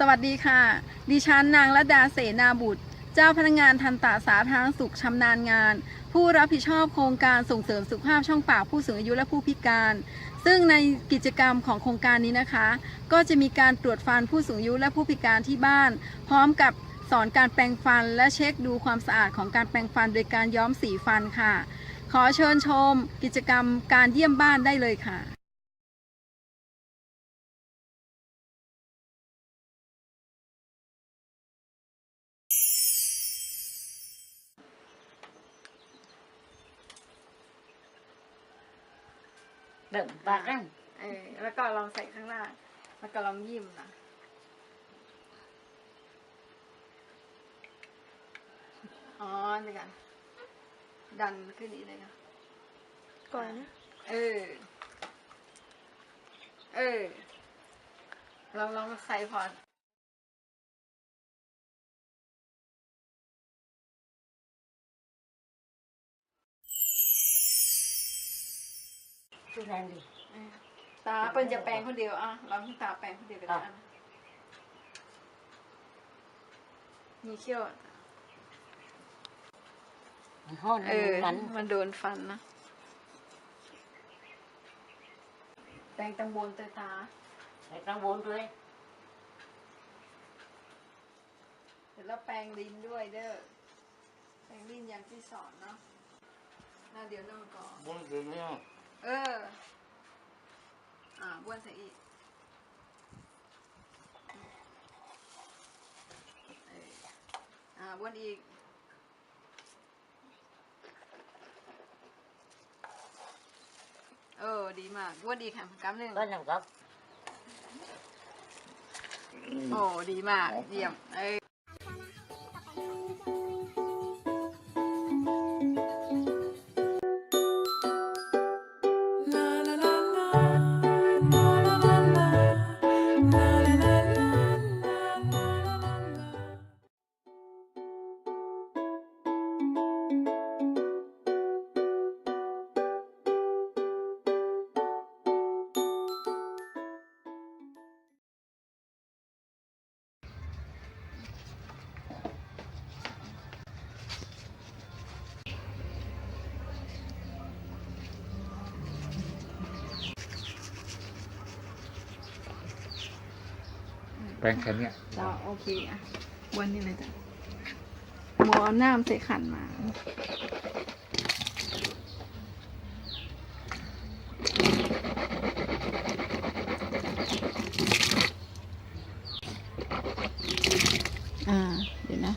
สวัสดีค่ะ ดิฉันนางระดาเสนาบุตร เจ้าพนักงานทันตาสาธารณสุขชำนาญงาน ผู้รับผิดชอบโครงการส่งเสริมสุขภาพช่องปากผู้สูงอายุและผู้พิการ ซึ่งในกิจกรรมของโครงการนี้นะคะ ก็จะมีการตรวจฟันผู้สูงอายุและผู้พิการที่บ้าน พร้อมกับสอนการแปรงฟันและเช็คดูความสะอาดของการแปรงฟันโดยการย้อมสีฟันค่ะ ขอเชิญชม กิจกรรมการเยี่ยมบ้านได้เลยค่ะ เดินปากนั่นเออแล้วก็ลองใส่ข้างล่างแล้วก็ลองยิ้มนะอ๋อนี่กันดันขึ้นนี้เลยค่ะก่อนนะเออ เออลองลองใส่พอ ดูแรงดิเออตาเป็นจะแปลงคนเดียวอะลองให้ตาแปลงคนเดียวก็ได้อะอะมีเขี้ยวมันห้อนเออมันมันโดนฟันนะแปลงตังบนเตยตาใส่กระโบนด้วยเสร็จแล้วแปรงลิ้นด้วยเด้อแปรงลิ้นอย่างที่สอนเนาะน่าเดี๋ยวน้องก่อนบนถึงเนี่ย เออ อ่าบ้วนใส่อีกเอออ่าบ้วนอีก เออ ดีมากบ้วนอีกค่ะกำหนึ่ง ก็ยังกับโอ้ ดีมาก เยี่ยม เอ้ย ป้งแค่เนี้ยเราโอเคอะวันนี้เลยจ้ะหมอเอาน้ำใส่ขันมาอ่า เดี๋ยวนะ